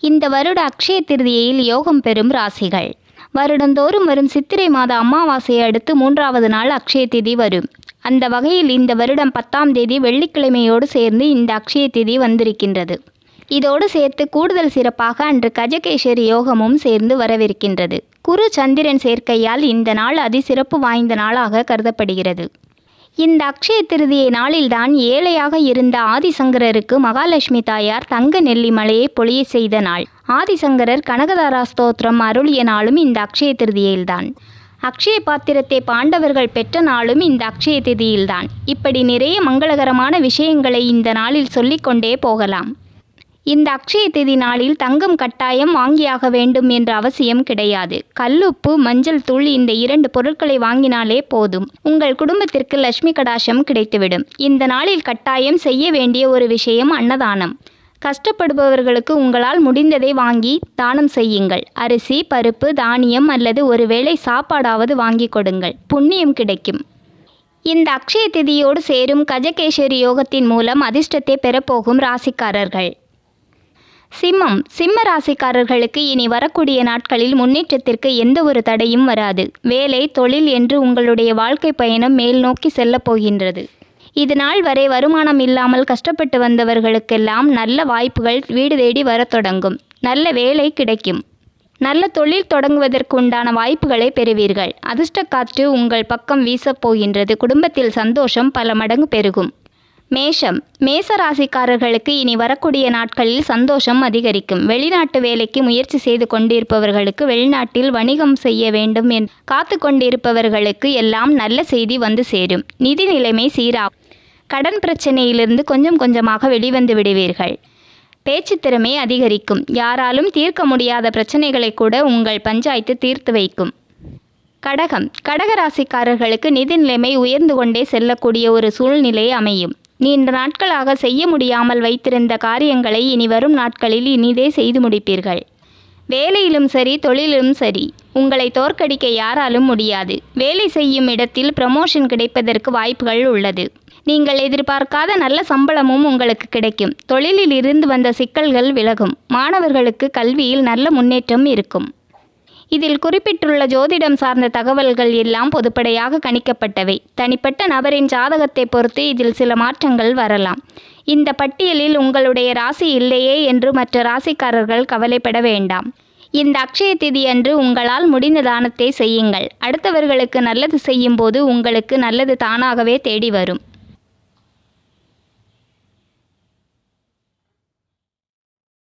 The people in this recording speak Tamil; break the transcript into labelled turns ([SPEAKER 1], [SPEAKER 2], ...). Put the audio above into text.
[SPEAKER 1] இந்த வருட அக்ஷய திருதியையில் யோகம் பெறும் ராசிகள். வருடந்தோறும் வரும் சித்திரை மாத அமாவாசையை அடுத்து மூன்றாவது நாள் அக்ஷய திதி வரும். அந்த வகையில் இந்த வருடம் பத்தாம் தேதி வெள்ளிக்கிழமையோடு சேர்ந்து இந்த அக்ஷய திதி வந்திருக்கின்றது. இதோடு சேர்த்து கூடுதல் சிறப்பாக அன்று கஜகேஸ்வரி யோகமும் சேர்ந்து வரவிருக்கின்றது. குரு சந்திரன் சேர்க்கையால் இந்த நாள் அதிசிறப்பு வாய்ந்த நாளாக கருதப்படுகிறது. இந்த அக்ஷய திருதியை நாளில்தான் ஏழையாக இருந்த ஆதிசங்கரருக்கு மகாலட்சுமி தாயார் தங்க நெல்லி மலையை பொழிய செய்த நாள். ஆதிசங்கரர் கனகதாரா ஸ்தோத்திரம் அருளிய நாளும் இந்த அக்ஷய திருதியில்தான். அக்ஷய பாத்திரத்தை பாண்டவர்கள் பெற்ற நாளும் இந்த அக்ஷய திதியில்தான் இப்படி நிறைய மங்களகரமான விஷயங்களை இந்த நாளில் சொல்லிக்கொண்டே போகலாம். இந்த அக்ஷய திதி நாளில் தங்கம் கட்டாயம் வாங்கியாக வேண்டும் என்ற அவசியம் கிடையாது. கல்லுப்பு மஞ்சள் தூள் இந்த இரண்டு பொருட்களை வாங்கினாலே போதும். உங்கள் குடும்பத்திற்கு லட்சுமி கடாசம் கிடைத்துவிடும். இந்த நாளில் கட்டாயம் செய்ய வேண்டிய ஒரு விஷயம் அன்னதானம். கஷ்டப்படுபவர்களுக்கு உங்களால் முடிந்ததை வாங்கி தானம் செய்யுங்கள். அரிசி பருப்பு தானியம் அல்லது ஒருவேளை சாப்பாடாவது வாங்கி கொடுங்கள். புண்ணியம் கிடைக்கும். இந்த அக்ஷய திதியோடு சேரும் கஜகேஸ்வரி யோகத்தின் மூலம் அதிர்ஷ்டத்தை பெறப்போகும் ராசிக்காரர்கள். சிம்மம் சிம்ம ராசிக்காரர்களுக்கு இனி வரக்கூடிய நாட்களில் முன்னேற்றத்திற்கு எந்த ஒரு தடையும் வராது. வேலை தொழில் என்று உங்களுடைய வாழ்க்கை பயணம் மேல் நோக்கி செல்லப் போகின்றது. இது நாள் வரை வருமானம் இல்லாமல் கஷ்டப்பட்டு வந்தவர்களுக்கெல்லாம் நல்ல வாய்ப்புகள் வீடு தேடி வரத் தொடங்கும். நல்ல வேலை கிடைக்கும். நல்ல தொழில் தொடங்குவதற்கு உண்டான வாய்ப்புகளை பெறுவீர்கள். அதிர்ஷ்ட காற்று உங்கள் பக்கம் வீசப் போகின்றது. குடும்பத்தில் சந்தோஷம் பல மடங்கு பெருகும். மேஷம். மேச ராசிக்காரர்களுக்கு இனி வரக்கூடிய நாட்களில் சந்தோஷம் அதிகரிக்கும். வெளிநாட்டு வேலைக்கு முயற்சி செய்து கொண்டிருப்பவர்களுக்கு வெளிநாட்டில் வணிகம் செய்ய வேண்டும் என் காத்து கொண்டிருப்பவர்களுக்கு எல்லாம் நல்ல செய்தி வந்து சேரும். நிதி நிலைமை சீராகும். கடன் பிரச்சனையிலிருந்து கொஞ்சம் கொஞ்சமாக வெளிவந்து விடுவீர்கள். பேச்சு திறமை அதிகரிக்கும். யாராலும் தீர்க்க முடியாத பிரச்சனைகளை கூட உங்கள் பஞ்சாயத்து தீர்த்து வைக்கும். கடகம். கடக ராசிக்காரர்களுக்கு நிதி நிலைமை உயர்ந்து கொண்டே செல்லக்கூடிய ஒரு சூழ்நிலை அமையும். நீண்ட நாட்களாக செய்ய முடியாமல் வைத்திருந்த காரியங்களை இனி வரும் நாட்களில் இனிதே செய்து முடிப்பீர்கள். வேலையிலும் சரி தொழிலும் சரி உங்களை தோற்கடிக்க யாராலும் முடியாது. வேலை செய்யும் இடத்தில் ப்ரமோஷன் கிடைப்பதற்கு வாய்ப்புகள் உள்ளது. நீங்கள் எதிர்பார்க்காத நல்ல சம்பளமும் உங்களுக்கு கிடைக்கும். தொழிலில் இருந்து வந்த சிக்கல்கள் விலகும். மாணவர்களுக்கு கல்வியில் நல்ல முன்னேற்றம் இருக்கும். இதில் குறிப்பிட்டுள்ள ஜோதிடம் சார்ந்த தகவல்கள் எல்லாம் பொதுப்படையாக கணிக்கப்பட்டவை. தனிப்பட்ட நபரின் ஜாதகத்தை பொறுத்து இதில் சில மாற்றங்கள் வரலாம். இந்த பட்டியலில் உங்களுடைய ராசி இல்லையே என்று மற்ற ராசிக்காரர்கள் கவலைப்பட வேண்டாம். இந்த அக்ஷய திதி அன்று உங்களால் முடிந்த தானத்தை செய்யுங்கள். அடுத்தவர்களுக்கு நல்லது செய்யும் போது உங்களுக்கு நல்லது தானாகவே தேடி வரும்.